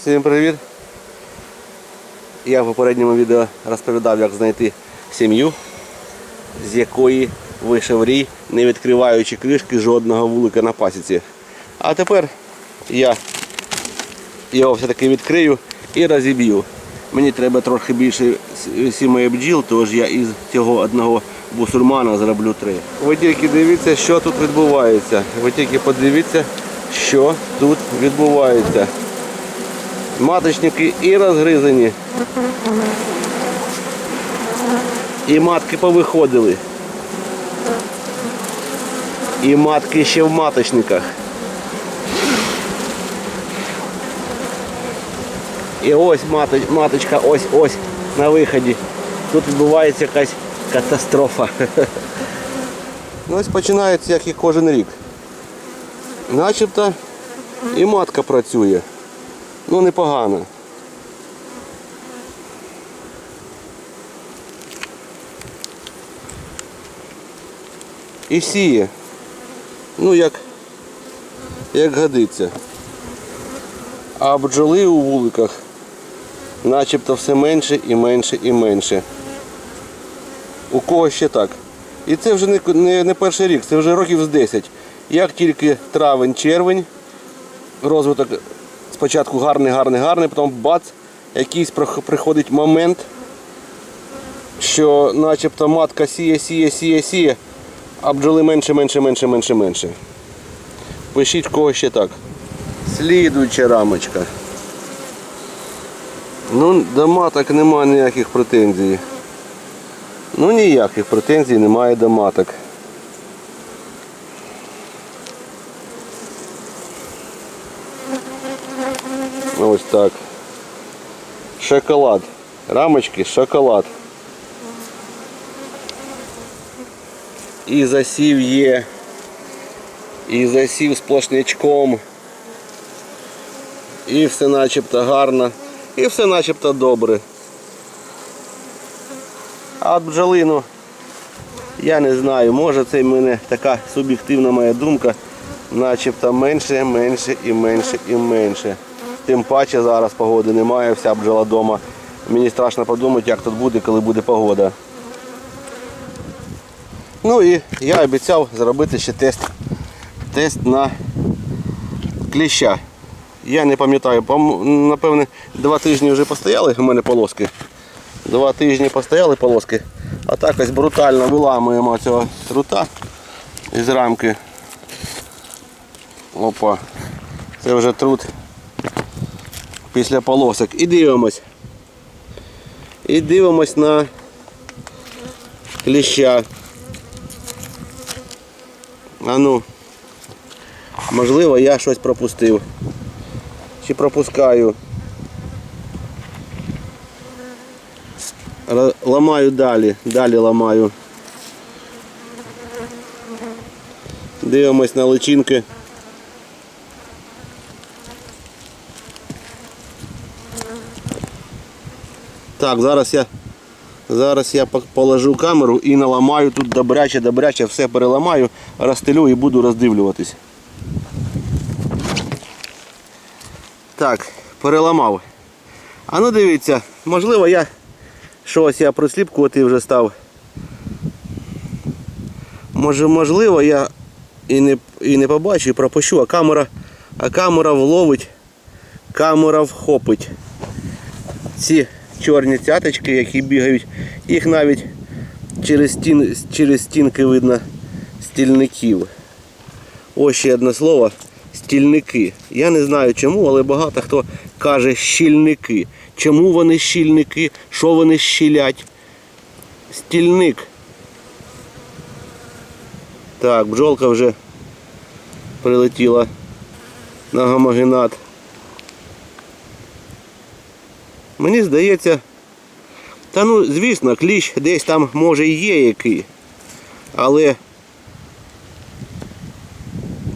Всім привіт! Я в попередньому відео розповідав, як знайти сім'ю, з якої вийшов рій, не відкриваючи кришки жодного вулика на пасіці. А тепер я його все-таки відкрию і розіб'ю. Мені треба трохи більше сімей бджіл, тож я із цього одного бусурмана зроблю три. Ви тільки дивіться, що тут відбувається. Ви тільки подивіться, що тут відбувається. Маточники і розгризані. І матки повиходили. І матки ще в маточниках. І ось маточка, ось ось на виході. Тут відбувається якась катастрофа. Ну, ось починається, як і кожен рік. Начебто і матка працює. Ну, непогано. І сіє. Ну, як, як годиться. А бджоли у вуликах начебто все менше і менше і менше. У кого ще так. І це вже не, не, не перший рік, це вже років з 10. Як тільки травень-червень, розвиток спочатку гарний, гарний, гарний, потім бац, якийсь приходить момент, що начебто матка сіє, сіє, сіє, сіє, а бджоли менше, менше, менше, менше, менше. Пишіть в кого ще так. Слідуюча рамочка. Ну, до маток немає ніяких претензій. Ну ніяких претензій немає до маток. Ось так. Шоколад. Рамочки шоколад. І засів є. І засів сплошнячком. І все начебто гарно. І все начебто добре. А от бджолину, я не знаю, може це в мене така суб'єктивна моя думка, начебто менше, менше і менше і менше. Тим паче зараз погоди немає, вся бджола вдома. Мені страшно подумати, як тут буде, коли буде погода. Ну і я обіцяв зробити ще тест, тест на кліща. Я не пам'ятаю, напевне, два тижні вже постояли у мене полоски. Два тижні постояли полоски, а так ось брутально виламуємо цього трута із рамки. Опа. Це вже трут після полосок. І дивимось. І дивимось на кліща. А ну, можливо, я щось пропустив. Чи пропускаю. Ламаю далі, далі ламаю. Дивимось на личинки. Так, зараз я зараз я положу камеру і наламаю тут добряче, добряче, все переламаю, розстелю і буду роздивлюватись. Так, переламав. А ну дивіться, можливо я щось я просліпкувати вже став. Може, можливо, я і не, і не побачу, і пропущу, а камера, а камера вловить, камера вхопить. Ці чорні цяточки, які бігають, їх навіть через, стін, через стінки видно стільників. Ось ще одне слово стільники. Я не знаю чому, але багато хто каже щільники. Чому вони щільники? Що вони щілять? Стільник. Так, бджолка вже прилетіла на гомогенат. Мені здається, та ну, звісно, кліщ десь там може і є який. Але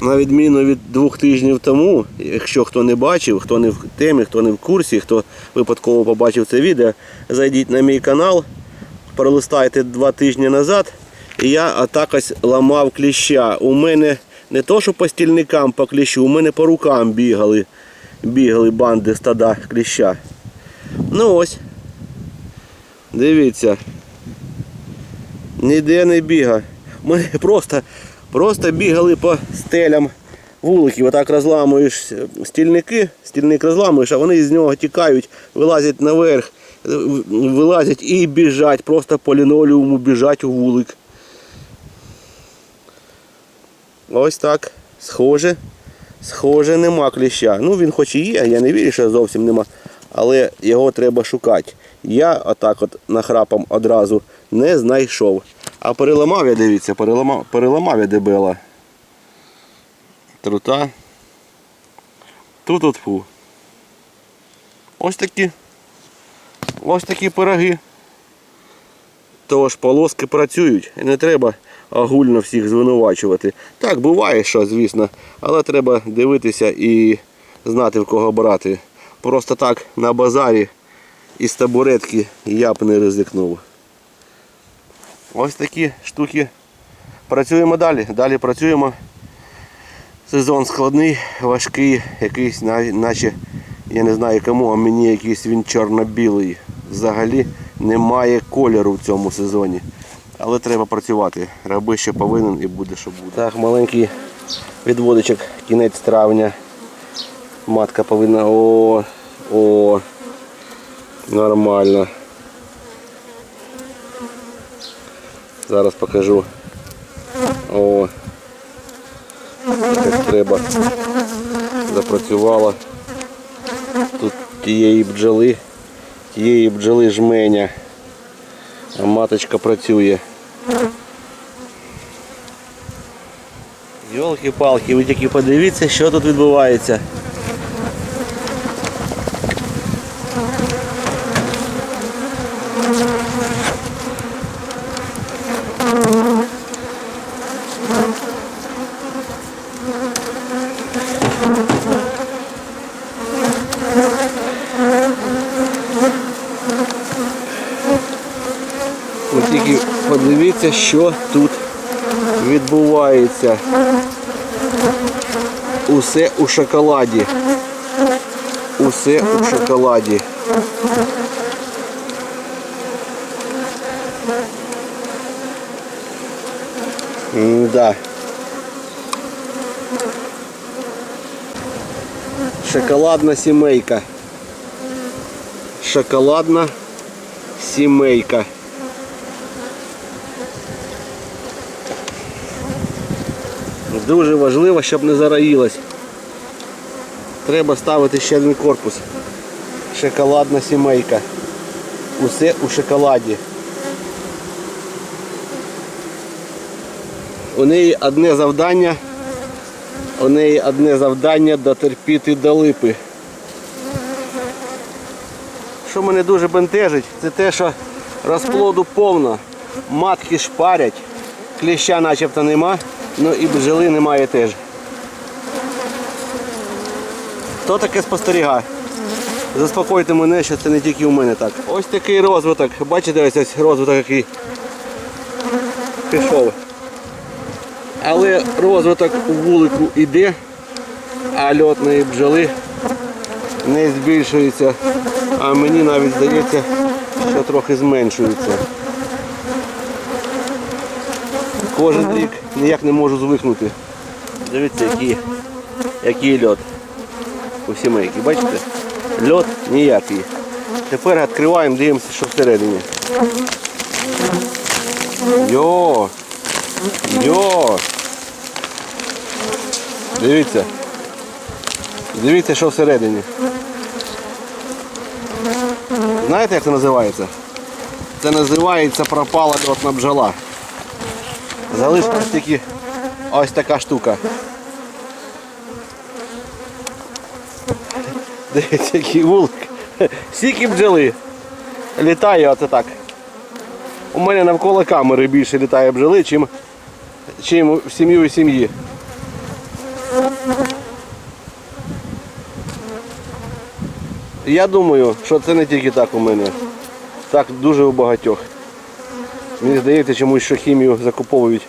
на відміну від двох тижнів тому, якщо хто не бачив, хто не в темі, хто не в курсі, хто випадково побачив це відео, зайдіть на мій канал, пролистайте два тижні назад, і я отак ось ламав кліща. У мене не то, що по стільникам по кліщу, у мене по рукам бігали бігали банди стада кліща. Ну ось. Дивіться. Ніде не біга. Ми просто, просто бігали по стелям вуликів. Отак розламуєш стільники, стільник розламуєш, а вони з нього тікають, вилазять наверх, вилазять і біжать, просто по лінолеуму біжать у вулик. Ось так. Схоже. Схоже, нема кліща. Ну він хоч і є, я не вірю, що зовсім нема. Але його треба шукати. Я отак от нахрапом одразу не знайшов. А переламав я, дивіться, переламав, переламав я дебела. Трута. Тут от фу. Ось такі. Ось такі пироги. Тож полоски працюють і не треба огульно всіх звинувачувати. Так, буває, що, звісно, але треба дивитися і знати в кого брати. Просто так на базарі із табуретки я б не ризикнув. Ось такі штуки. Працюємо далі. Далі працюємо. Сезон складний, важкий, якийсь, наче, я не знаю кому, а мені якийсь він чорно-білий. Взагалі немає кольору в цьому сезоні. Але треба працювати. Раби ще повинен і буде, що буде. Так, маленький відводичок, кінець травня. Матка повинна. О, о, нормально. Зараз покажу. О, як треба. Запрацювала. Тут тієї бджоли, тієї бджоли жменя. А маточка працює. Йолки-палки, ви тільки подивіться, що тут відбувається. Ви тільки подивіться, що тут відбувається. Усе у шоколаді. Усе у шоколаді. Да. Шоколадна сімейка. Шоколадна сімейка. Дуже важливо, щоб не зараїлось. Треба ставити ще один корпус. Шоколадна сімейка. Усе у шоколаді. У неї одне завдання. У неї одне завдання дотерпіти до липи. Що мене дуже бентежить, це те, що розплоду повно. Матки шпарять, кліща начебто нема, ну і бджоли немає теж. Хто таке спостерігає? Заспокойте мене, що це не тільки у мене так. Ось такий розвиток. Бачите, ось ось розвиток який пішов. Але розвиток у вулику йде, а льотної бджоли не збільшується. А мені навіть здається, що трохи зменшується. Кожен рік ніяк не можу звикнути. Дивіться, який, який льот у сімейки. Бачите? Льот ніякий. Тепер відкриваємо, дивимося, що всередині. Йо! Йо! Дивіться. Дивіться, що всередині. Знаєте, як це називається? Це називається пропала льотна бджола. Залишилась тільки ось така штука. Дивіться, який вулик. Стільки бджоли. Літає оце так. У мене навколо камери більше літає бджоли, чим, чим в сім'ю і сім'ї. Я думаю, що це не тільки так у мене. Так дуже у багатьох. Мені здається, чомусь, що хімію закуповують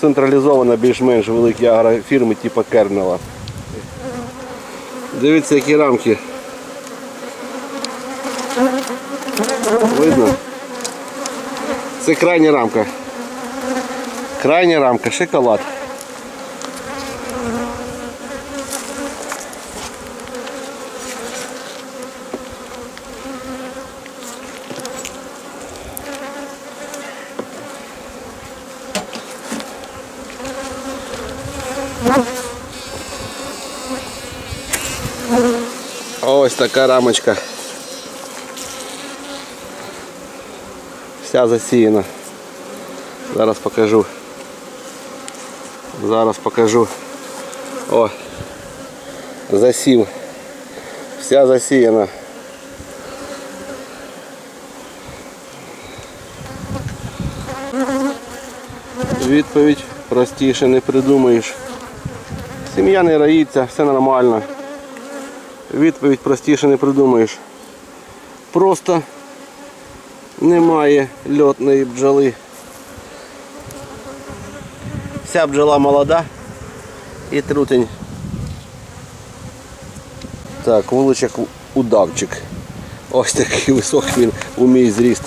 централізовано більш-менш великі агрофірми типу Кернела. Дивіться, які рамки. Видно? Це крайня рамка. Крайня рамка, шоколад. Ось така рамочка. Вся засіяна. Зараз покажу. Зараз покажу. О, засів. Вся засіяна. Відповідь простіше не придумаєш. Сім'я не раїться, все нормально. Відповідь простіше не придумаєш. Просто немає льотної бджоли. Вся бджола молода і трутень. Так, вуличок удавчик. Ось такий високий він у мій зріст.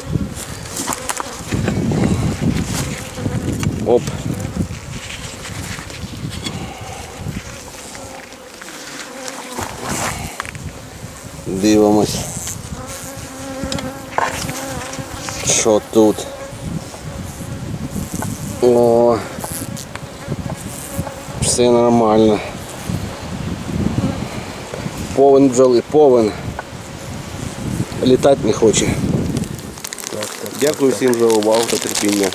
Оп. Дивимось. Що тут? О, все нормально. Повен бджоли, повен. Літати не хоче. Дякую всім за увагу та терпіння.